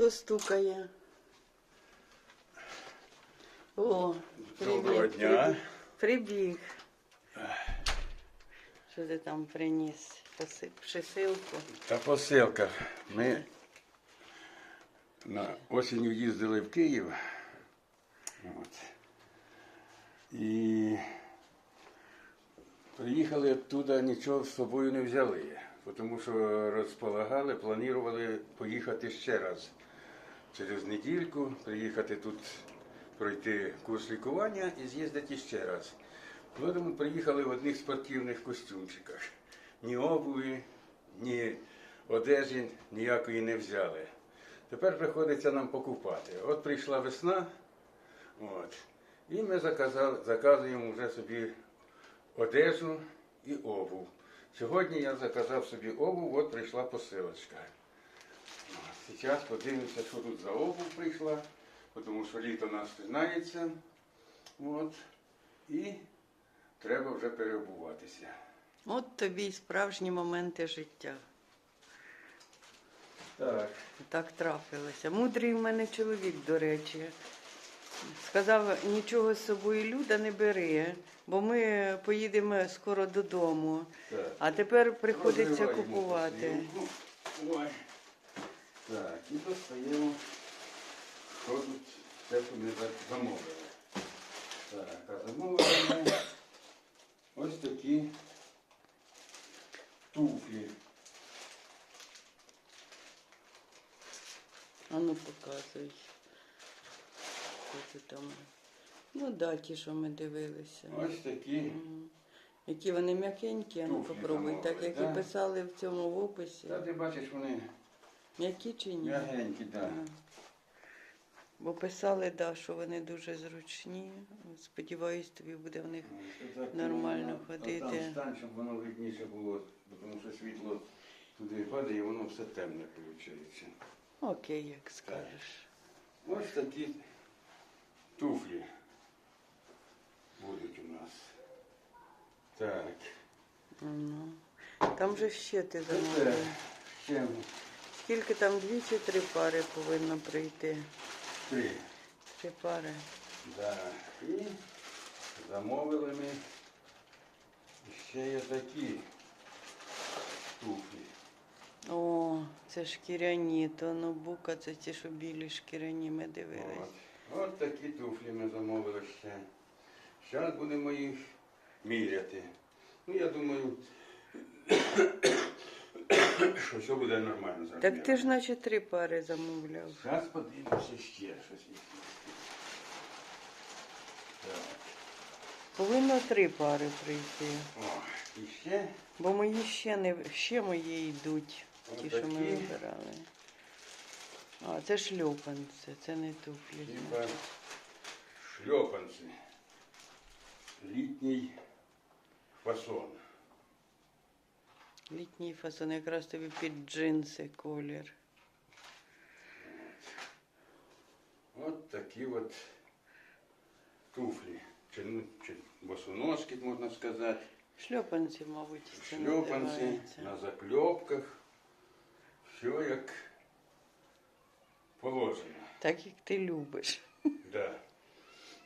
Хто стукає? О, привіт. Доброго дня. Прибіг. Що ти там приніс? Поси- Присилку? Та посилка. Ми на осінню їздили в Київ. От. І приїхали оттуда, нічого з собою не взяли. Тому що розполагали, планували поїхати ще раз через недільку, приїхати тут, пройти курс лікування і з'їздити ще раз. Тому приїхали в одних спортивних костюмчиках. Ні обуви, ні одежі ніякої не взяли. Тепер приходиться нам покупати. От прийшла весна, от, і ми заказали, заказуємо вже собі одежу і обув. Сьогодні я заказав собі обув, от прийшла посилочка. Зараз подивимося, що тут за обув прийшла, тому що літо нас починається. От, і треба вже переобуватися. От тобі й справжні моменти життя. Так. Так трапилося. Мудрий в мене чоловік, до речі. Сказав, нічого з собою люда не бери, бо ми поїдемо скоро додому. Так. А тепер приходиться купувати. Ой. Так, і достаємо, що тут все, що ми за- замовили. Так, а замовили ми ось такі туфлі. А ну показуй. Що там? Ну да, ті, що ми дивилися. Ось такі. Які вони м'якенькі, а ну Туфлі попробуй, так як да? і писали в цьому описі. Та ти бачиш, вони М'які чи ні? м'ягенькі, так. Ага. Бо писали, да, що вони дуже зручні. Сподіваюсь, тобі буде в них. Нормально ходити. Там стань, щоб воно видніше було, тому що світло туди падає, і воно все темне виходить. Окей, як скажеш. Ось такі туфлі будуть у нас. Так. Ну. Там же ще ти замовив. ще Скільки там дві чи три пари повинно прийти? три. Три пари. Да. І замовили ми ще є такі туфлі. О, це шкіряні, то ноутбука, це ті, що білі шкіряні, ми дивились. От. От такі туфлі ми замовили ще. Зараз будемо їх міряти. Ну, я думаю, що все буде нормально зараз. Так ти ж наче три пари замовляв. Зараз подивимося ще щось. є. Так. Повинно три пари прийти. О, і ще Бо мої ще не ще мої йдуть, ті, що ми Отакі. вибирали. А, це шльопанці, це не туфлі. типа значить. шльопанці. Літній фасон. Літній фасон, якраз тобі під джинси колір. От такі от туфлі. Чи, ну, чи босоножки, можна сказати. Шльопанці, мабуть, це Шльопанці називається. на закльопках. Все як положено. Так як ти любиш. Да.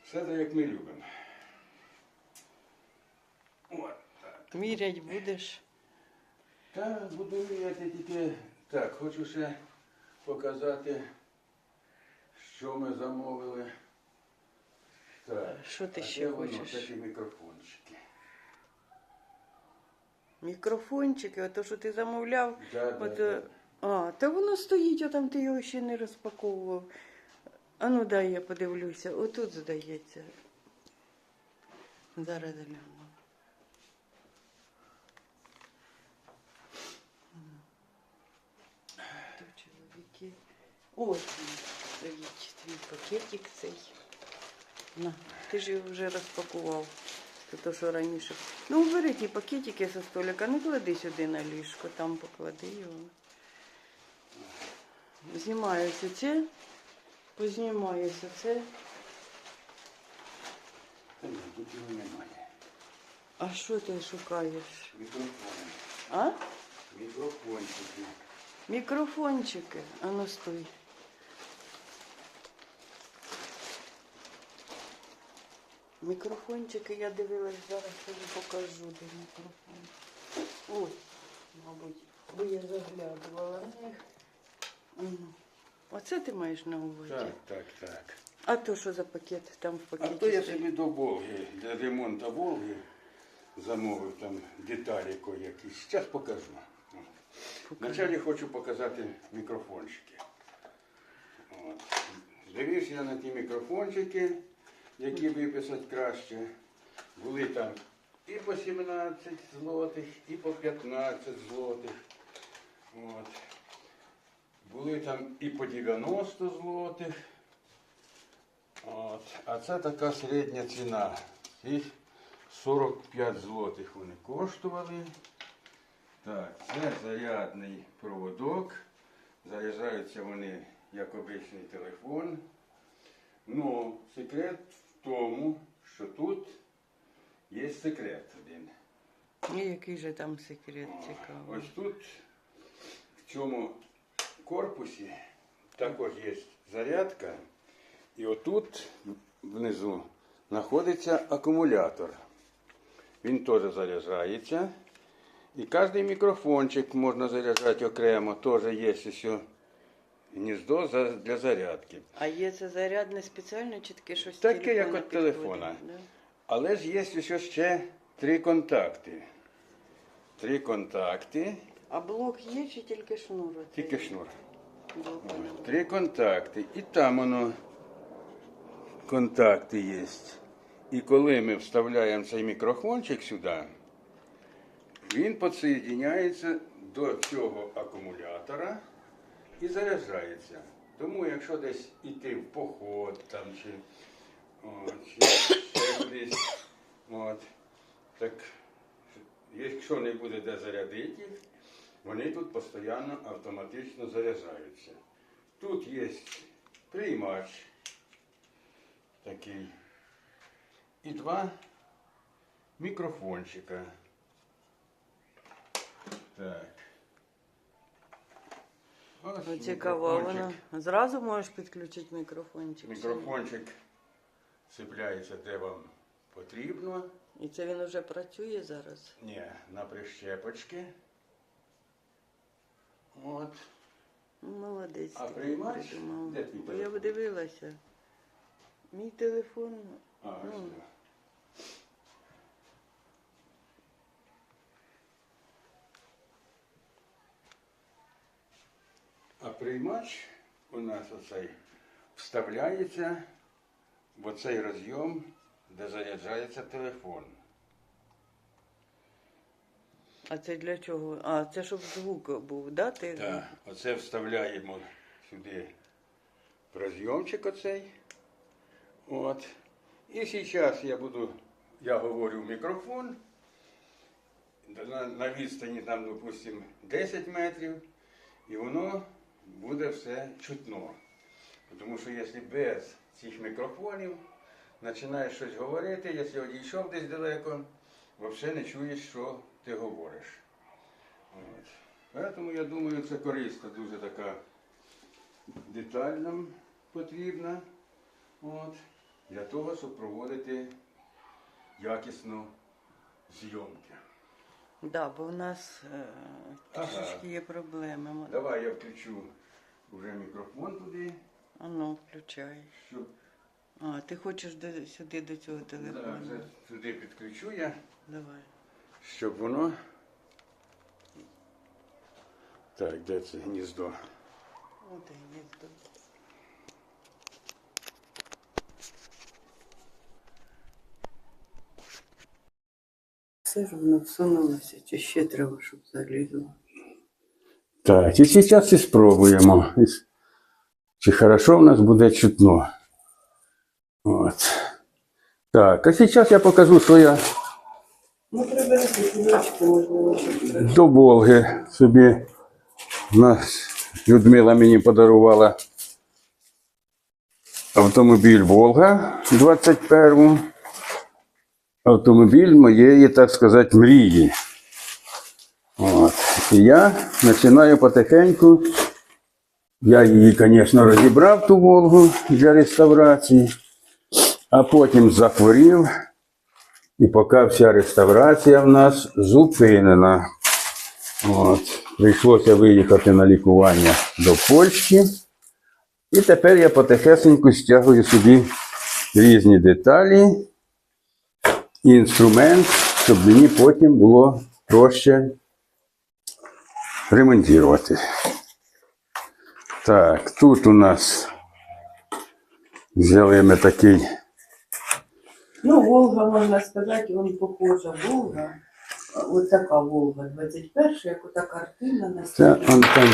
Все так, як ми любимо. От так. Мірять будеш. Та буду міряти тільки так, хочу ще показати, що ми замовили. Так. Що ти а ще воно? хочеш? Такі мікрофончики. Мікрофончики, ото що ти замовляв. Да, да, От, да. а, та воно стоїть, а там ти його ще не розпаковував. А ну дай я подивлюся. Отут здається. Зараз гляну. Тут чоловіки. Ось він стоїть твій пакетик цей. На, ти ж його вже розпакував. Це то, що раніше. Ну, бери ті пакетики зі столика, не клади сюди на ліжко, там поклади його. Знімаюся це, познімаюся це. Та ні, тут його немає. А що ти шукаєш? Мікрофони. А? Мікрофончики. Мікрофончики. А ну стой. Мікрофончики я дивилась, зараз тобі покажу, де мікрофон. Ось, мабуть, бо я заглядувала в них. Оце ти маєш на увазі? Так, так, так. А то що за пакет там в А пакеті? то я собі до Волги, для ремонту Волги замовив там деталі кое-які. Зараз покажу. Вначалі хочу показати мікрофончики. От. Дивився я на ті мікрофончики, які виписати краще. Були там і по 17 злотих, і по 15 злотих. От. Були там і по 90 злотих. От. А це така середня ціна. Ці 45 злотих вони коштували. Так, це зарядний проводок. Заряджаються вони як обичний телефон. Ну, секрет тому, що тут є секрет один. І який же там секрет цікавий? Ось тут, в цьому корпусі, також є зарядка. І отут внизу знаходиться акумулятор. Він теж заряджається. І кожен мікрофончик можна заряджати окремо. Теж є ще гніздо за- для зарядки. А є це зарядне спеціальне чи таке щось Таке, телефона як от підходить, телефона. да? Але ж є ще, ще три контакти. Три контакти, А блок є чи тільки шнур? оцей? тільки шнур. Блоку немає. Три контакти. І там воно контакти є. І коли ми вставляємо цей мікрофончик сюди, він підсоєдняється до цього акумулятора і заряджається. Тому якщо десь іти в поход там, чи, о, чи кудись, от, так якщо не буде де зарядити їх, вони тут постійно автоматично заряджаються. Тут є приймач такий. І два мікрофончика. Так. Ну, цікаво, а мікрофончик. воно зразу можеш підключити мікрофончик. Мікрофончик цепляється де вам потрібно. І це він вже працює зараз. Ні, на прищепочки. От. Ну, Молодець. А ти приймач? Де твій Бо я телефон? дивилася. Мій телефон. А, ось Ну. А приймач у нас оцей вставляється в оцей розйом, де заряджається телефон. А це для чого? А, це щоб звук був, да? Ти... Так, оце вставляємо сюди в розйомчик оцей. От. І зараз я буду, я говорю в мікрофон. На, на відстані там, допустимо, 10 метрів, і воно буде все чутно. Тому що якщо без цих мікрофонів починаєш щось говорити, якщо одійшов десь далеко, взагалі не чуєш, що ти говориш. Тому я думаю, це корисна дуже така деталь нам потрібна. От. Для того, щоб проводити якісну зйомки. Да, бо в нас е, Ага. трішечки є проблеми. Давай я включу вже мікрофон туди, А ну, включай. щоб А, ти хочеш до, сюди до цього телефону? вже туди підключу я, Давай. щоб воно. Так, де це гніздо? От і гніздо. Все ж воно всунулося, чи ще треба, щоб залізло. Так, і зараз і спробуємо. Чи хорошо в нас буде чутно. От. Так, а зараз я покажу, що я Ну, до Волги собі. Нас Людмила мені подарувала автомобіль Волга 21 Автомобіль моєї, так сказати, мрії. От. І я починаю потихеньку. Я її, звісно, розібрав ту Волгу для реставрації. А потім захворів, і поки вся реставрація в нас зупинена. От. Прийшлося виїхати на лікування до Польщі. І тепер я потихесеньку стягую собі різні деталі інструмент, щоб мені потім було проще ремонтувати. Так, тут у нас взяли ми такий. Ну, Волга, можна сказати, він похожа Волга. Ось така Волга 21, як ота картина на Це он там.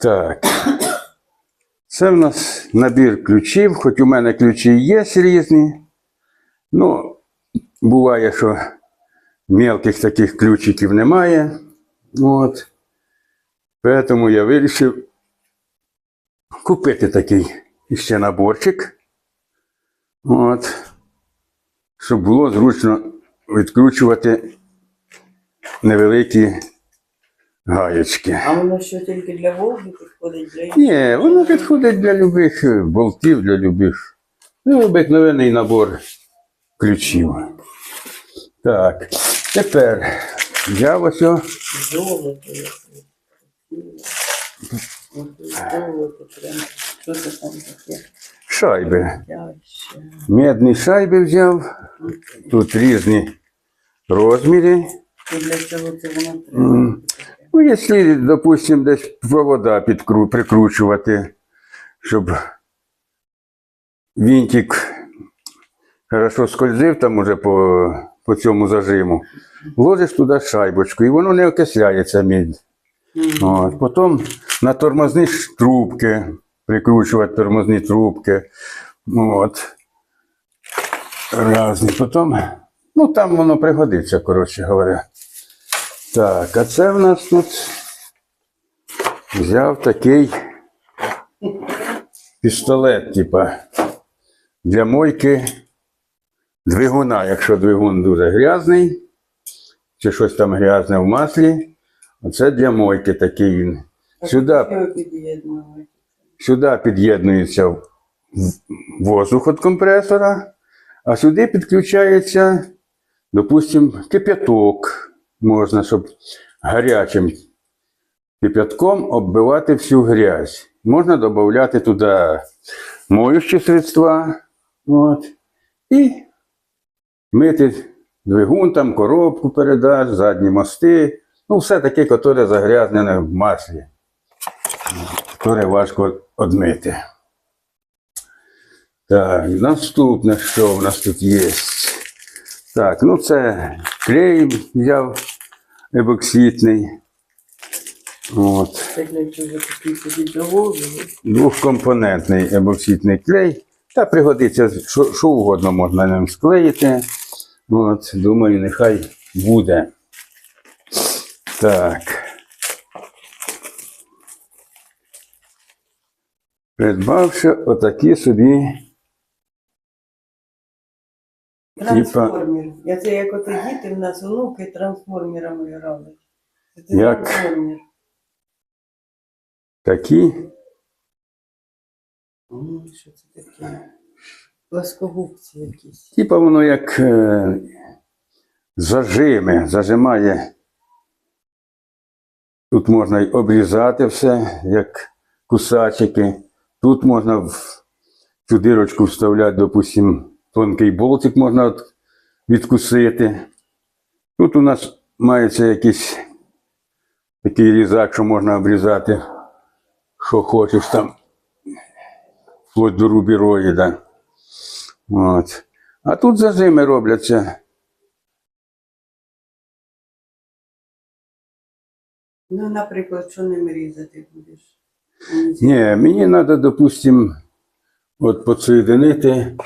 Так. Це в нас набір ключів, хоч у мене ключі є різні. Ну, буває, що мелких таких ключиків немає. От. Тому я вирішив купити такий ще наборчик. От. Щоб було зручно відкручувати невеликі гаєчки. А воно що тільки для Волги підходить для? Ні, воно підходить для любих е, болтів, для любих. Ну, обикновений набор ключів. Так, тепер взяв ось шайби. Медні шайби взяв. Тут різні розміри. Ну, якщо, допустимо, десь провода підкру, прикручувати, щоб вінтик хорошо скользив там уже по, по цьому зажиму, вложиш туди шайбочку, і воно не окисляється мідь. От. Потім на тормозні трубки, прикручувати тормозні трубки. От. Разні. Потім, ну там воно пригодиться, коротше говоря. Так, а це в нас тут взяв такий пістолет, типа, для мойки двигуна, якщо двигун дуже грязний, чи щось там грязне в маслі. Оце для мойки такий він. Сюди, сюди під'єднується воздух від компресора, а сюди підключається, допустимо, кип'яток. Можна, щоб гарячим кип'ятком оббивати всю грязь. Можна додати туди моющі средства. От, і мити двигун, там, коробку передач, задні мости. Ну, все таке, яке загрязнене в маслі, яке важко одмити. Так, наступне, що в нас тут є? Так, ну це клей взяв ебокситний. От. Двохкомпонентний ебокситний клей. Та пригодиться, що, що угодно можна ним склеїти. От, думаю, нехай буде. Так. Придбавши отакі собі. Трансформер. Я це як ото діти в нас онуки трансформерами грали. Це Як? трансформер. Такі. Що це таке? Пласкогубці якісь. Типа воно як е, зажиме, зажимає. Тут можна й обрізати все, як кусачики. Тут можна в цю дирочку вставляти, допустим, тонкий болтик можна відкусити. Тут у нас мається якийсь такий різак, що можна обрізати, що хочеш там, вплоть до рубіроїда. От. А тут зажими робляться. Ну, наприклад, що ним різати будеш? Ні, мені треба, допустим, от підсоєдинити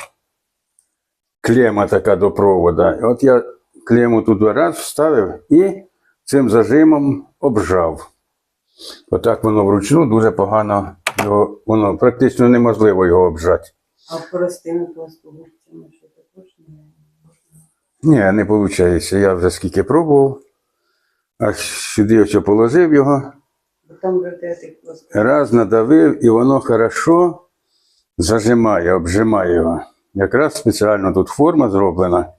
клема така до провода. От я клему туди раз вставив і цим зажимом обжав. Отак воно вручну дуже погано, воно практично неможливо його обжати. А простими пласкогубцями що також не Ні, не виходить. Я вже скільки пробував. А сюди ось положив його. Там раз надавив, і воно хорошо зажимає, обжимає його. Якраз спеціально тут форма зроблена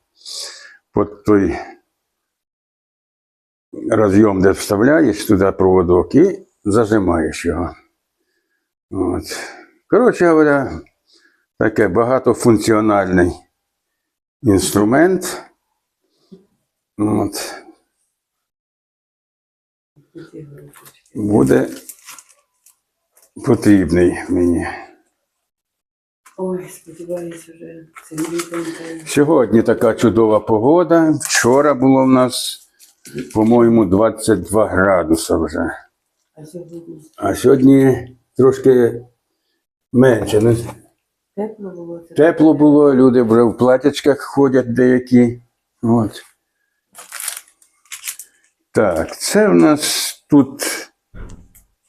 під той розйом, де вставляєш туди проводок і зажимаєш його. От. Коротше говоря, таке багатофункціональний інструмент. От. Буде потрібний мені. Ой, сподіваюся, вже цим літом. Сьогодні така чудова погода. Вчора було в нас, по-моєму, 22 градуси вже. А сьогодні трошки менше. Тепло було. Тепло було, люди вже в платячках ходять деякі. От. Так, це в нас тут,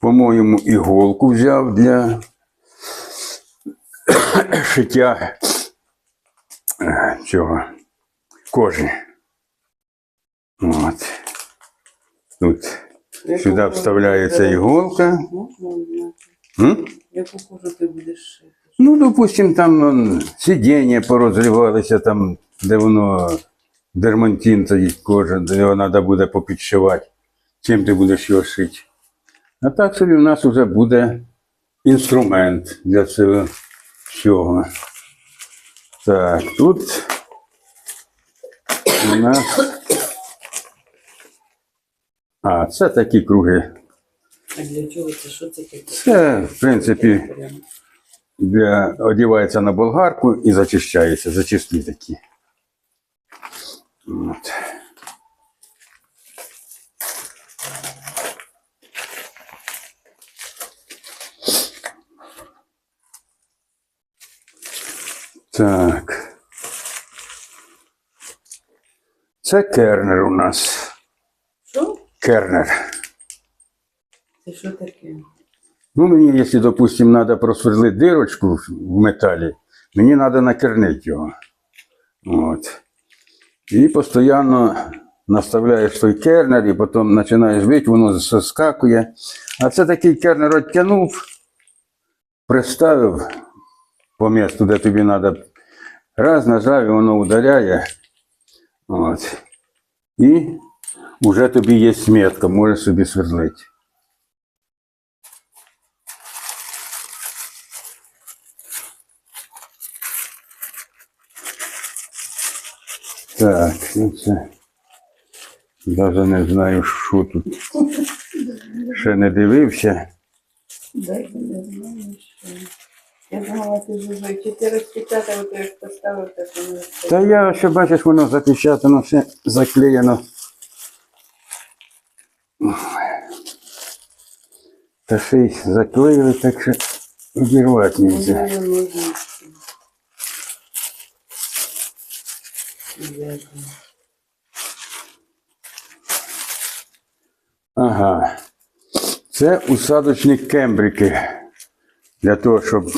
по-моєму, іголку взяв для шиття е, цього кожи. От. Тут сюди вставляється іголка. Яку кожу ти будеш шити? Ну, допустим, там ну, сидіння порозривалися, там, де воно дермантин тоді кожа, де його треба буде попідшивати. Чим ти будеш його шити. А так собі в нас вже буде інструмент для цього всього. Так, тут у нас. А, це такі круги. А для чого це? Що це таке? Це, в принципі. Для, одівається на болгарку і зачищається, зачистки такі. От. Так. Це кернер у нас. Що? Кернер. Це що таке? Ну, мені, якщо, допустим, треба просверлити дирочку в металі, мені треба накернити його. От. І постійно наставляєш той кернер, і потім починаєш бити, воно заскакує. А це такий кернер відтягнув, приставив по місту, де тобі треба. Раз нажав, і воно ударяє. От. І вже тобі є сметка, можеш собі сверлити. Так, ну це. Навіть не знаю, що тут. Ще не дивився. Дай не знаю, що. Я думала, ти вже ти розпечатав, то як поставив, так воно. Та я ще бачиш, воно запечатано, все заклеєно. Та ще й заклеїли, так що обірвати нельзя. Ага. Це усадочник кембрики. Для того, щоб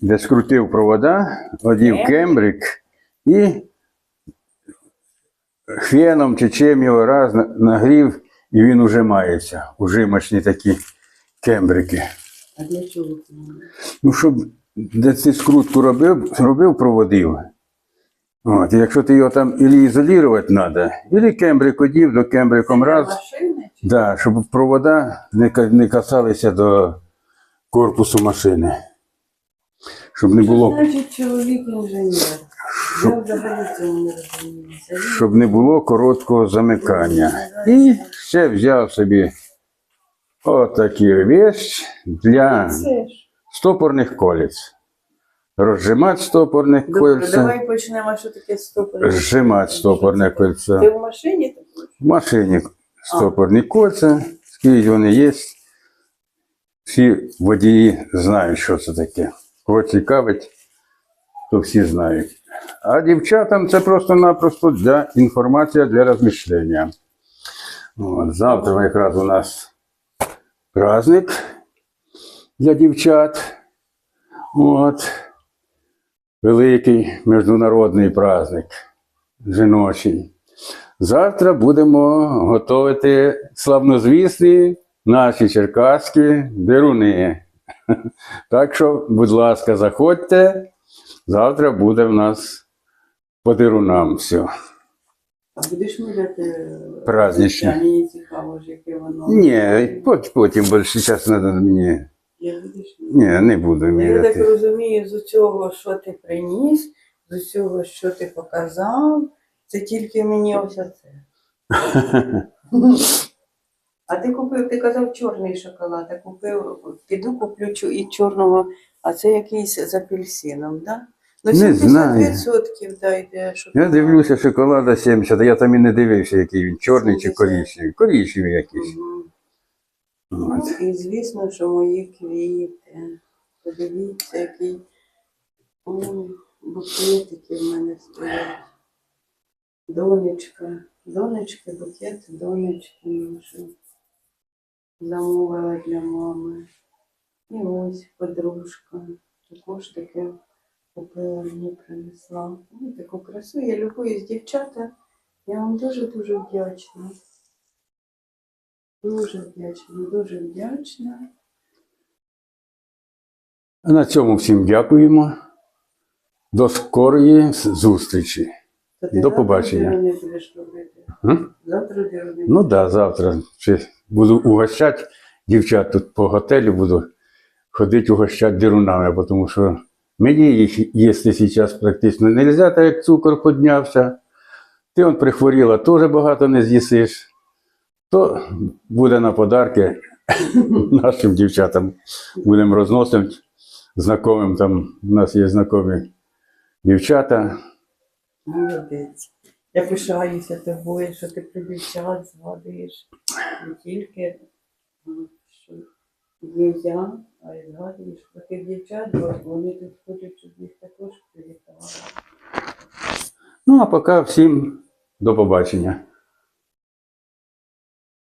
де скрутив провода, одів кембрик і хвеном чи чим його раз нагрів, і він уже мається. Ужимочні такі кембрики. А для чого? Ну, щоб де ти скрутку робив, робив, проводив. От, якщо ти його там ілі ізолювати треба, ілі кембрик одів до кембриком раз. Машини? Да, щоб провода не, не касалися до корпусу машини. Щоб не було, Значить, чоловік інженер. Я взагалі цьому не розуміюся. Щоб не було короткого замикання. І ще взяв собі отакі вещь для стопорних колець. Розжимати стопорних Добре, кольця, давай почнемо, що таке стопор. зжимати стопорне кольцо. Ти в машині? В машині стопорні кольця, скрізь вони є. Всі водії знають, що це таке. Кого цікавить, то всі знають. А дівчатам це просто-напросто для інформація для розміщення. От, завтра якраз у нас праздник для дівчат. От. Великий міжнародний праздник жіночий. Завтра будемо готувати славнозвісні наші черкаські деруни. Так що, будь ласка, заходьте. Завтра буде в нас по дирунам все. А будеш міряти? Праздничне. А Мені цікаво ж, яке воно. Ні, пот- потім більше зараз треба мені. Будеш Ні, не буду Ну, Я так розумію, з усього, що ти приніс, з усього, що ти показав, це тільки мені ось це. А ти купив, ти казав чорний шоколад, а купив, піду куплю чу- і чорного, а це якийсь з апельсином, да? Ну, Не 70% знаю. да, йде Я дивлюся, шоколада 70, а я там і не дивився, який він, чорний чи 70. коричневий. Коричневий якийсь. Мгм. От. Ну, і звісно, що мої квіти. Подивіться, який букетики в мене стоять. Донечка. Донечки, букет, донечки нашу. Замовила для мами. І ось подружка. Також таке купила мені принесла. Ой, таку красу. Я любуюсь, дівчата. Я вам дуже-дуже вдячна. Дуже вдячна, дуже вдячна. А на цьому всім дякуємо. До скорої зустрічі. До побачення. Завтра Ну так, да, завтра ще буду угощати дівчат тут по готелю, буду ходити угощати дирунами, тому що мені їх їсти зараз практично не можна, так як цукор піднявся. Ти он прихворіла, теж багато не з'їсиш. То буде на подарки нашим дівчатам. Будемо розносити знайомим. Там у нас є знайомі дівчата. Молодець. Я пишаюся тобою, що ти про дівчат згадуєш. Не тільки що є я, а й згадуєш про тих дівчат, бо вони тут хочуть, щоб їх також привітали. Ну а поки всім до побачення.